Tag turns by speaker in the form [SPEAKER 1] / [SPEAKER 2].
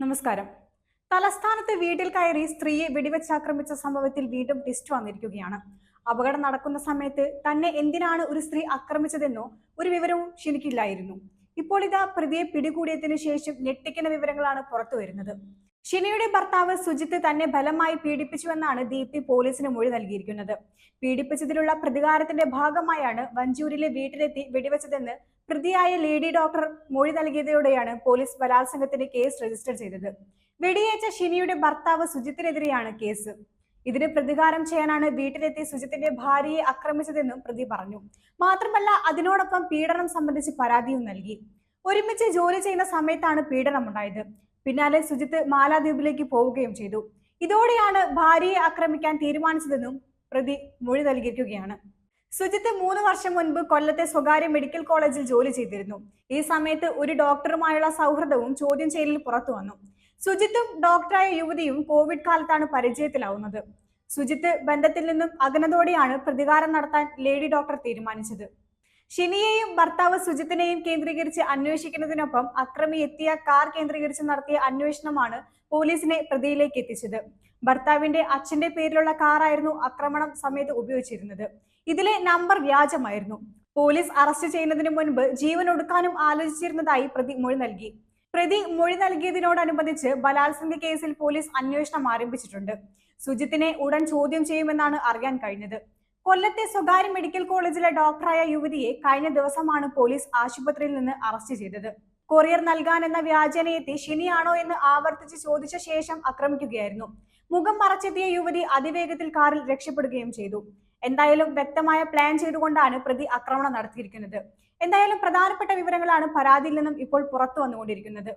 [SPEAKER 1] നമസ്കാരം. തലസ്ഥാനത്ത് വീട്ടിൽ കയറി സ്ത്രീയെ വെടിവെച്ചാക്രമിച്ച സംഭവത്തിൽ വീണ്ടും ടിസ്റ്റ് വന്നിരിക്കുകയാണ്. അപകടം നടക്കുന്ന സമയത്ത് തന്നെ എന്തിനാണ് ഒരു സ്ത്രീ ആക്രമിച്ചതെന്നോ ഒരു വിവരവും ശരിക്കില്ലായിരുന്നു. ഇപ്പോൾ ഇതാ പ്രതിയെ പിടികൂടിയതിനു ശേഷം ഞെട്ടിക്കുന്ന വിവരങ്ങളാണ് പുറത്തു വരുന്നത്. ഷിനിയുടെ ഭർത്താവ് സുജിത്ത് തന്നെ ബലമായി പീഡിപ്പിച്ചുവെന്നാണ് ദീപ്തി പോലീസിന് മൊഴി നൽകിയിരിക്കുന്നത്. പീഡിപ്പിച്ചതിലുള്ള പ്രതികാരത്തിന്റെ ഭാഗമായാണ് വഞ്ചൂരിലെ വീട്ടിലെത്തി വെടിവെച്ചതെന്ന് പ്രതിയായ ലേഡി ഡോക്ടർ മൊഴി നൽകിയതോടെയാണ് പോലീസ് ബലാത്സംഗത്തിന് കേസ് രജിസ്റ്റർ ചെയ്തത്. വെടിയേറ്റ ഷിനിയുടെ ഭർത്താവ് സുജിത്തിനെതിരെയാണ് കേസ്. ഇതിന് പ്രതികാരം ചെയ്യാനാണ് വീട്ടിലെത്തി സുജിത്തിന്റെ ഭാര്യയെ ആക്രമിച്ചതെന്നും പ്രതി പറഞ്ഞു. മാത്രമല്ല അതിനോടൊപ്പം പീഡനം സംബന്ധിച്ച് പരാതിയും നൽകി. ഒരുമിച്ച് ജോലി ചെയ്യുന്ന സമയത്താണ് പീഡനമുണ്ടായത്. പിന്നാലെ സുജിത്ത് മാലാദ്വീപിലേക്ക് പോവുകയും ചെയ്തു. ഇതോടെയാണ് ഭാര്യയെ ആക്രമിക്കാൻ തീരുമാനിച്ചതെന്നും പ്രതി മൊഴി നൽകിയിരിക്കുകയാണ്. സുജിത്ത് മൂന്ന് വർഷം മുൻപ് കൊല്ലത്തെ സ്വകാര്യ മെഡിക്കൽ കോളേജിൽ ജോലി ചെയ്തിരുന്നു. ഈ സമയത്ത് ഒരു ഡോക്ടറുമായുള്ള സൗഹൃദവും ചോദ്യം ചെയ്യലിൽ പുറത്തു വന്നു. സുജിത്തും ഡോക്ടറായ യുവതിയും കോവിഡ് കാലത്താണ് പരിചയത്തിലാവുന്നത്. സുജിത്ത് ബന്ധത്തിൽ നിന്നും അകന്നതോടെയാണ് പ്രതികാരം നടത്താൻ ലേഡി ഡോക്ടർ തീരുമാനിച്ചത്. ഷിനിയെയും ഭർത്താവ് സുജിത്തിനെയും കേന്ദ്രീകരിച്ച് അന്വേഷിക്കുന്നതിനൊപ്പം അക്രമി എത്തിയ കാർ കേന്ദ്രീകരിച്ച് നടത്തിയ അന്വേഷണമാണ് പോലീസിനെ പ്രതിയിലേക്ക് എത്തിച്ചത്. ഭർത്താവിന്റെ അച്ഛന്റെ പേരിലുള്ള കാറായിരുന്നു ആക്രമണം സമയത്ത് ഉപയോഗിച്ചിരുന്നത്. ഇതിലെ നമ്പർ വ്യാജമായിരുന്നു. പോലീസ് അറസ്റ്റ് ചെയ്യുന്നതിന് മുൻപ് ജീവൻ ഒടുക്കാനും ആലോചിച്ചിരുന്നതായി പ്രതി മൊഴി നൽകി. പ്രതി മൊഴി നൽകിയതിനോടനുബന്ധിച്ച് ബലാത്സംഗ കേസിൽ പോലീസ് അന്വേഷണം ആരംഭിച്ചിട്ടുണ്ട്. സുജിത്തിനെ ഉടൻ ചോദ്യം ചെയ്യുമെന്നാണ് അറിയാൻ കഴിഞ്ഞത്. കൊല്ലത്തെ സ്വകാര്യ മെഡിക്കൽ കോളേജിലെ ഡോക്ടറായ യുവതിയെ കഴിഞ്ഞ ദിവസമാണ് പോലീസ് ആശുപത്രിയിൽ നിന്ന് അറസ്റ്റ് ചെയ്തത്. കൊറിയർ നൽകാൻ എന്ന വ്യാജനയെത്തി ശനിയാണോ എന്ന് ആവർത്തിച്ച് ചോദിച്ച ശേഷം ആക്രമിക്കുകയായിരുന്നു. മുഖം മറച്ചെത്തിയ യുവതി അതിവേഗത്തിൽ കാറിൽ രക്ഷപ്പെടുകയും ചെയ്തു. എന്തായാലും വ്യക്തമായ പ്ലാൻ ചെയ്തുകൊണ്ടാണ് പ്രതി ആക്രമണം നടത്തിയിരിക്കുന്നത്. എന്തായാലും പ്രധാനപ്പെട്ട വിവരങ്ങളാണ് പരാതിയിൽ നിന്നും ഇപ്പോൾ പുറത്തു വന്നുകൊണ്ടിരിക്കുന്നത്.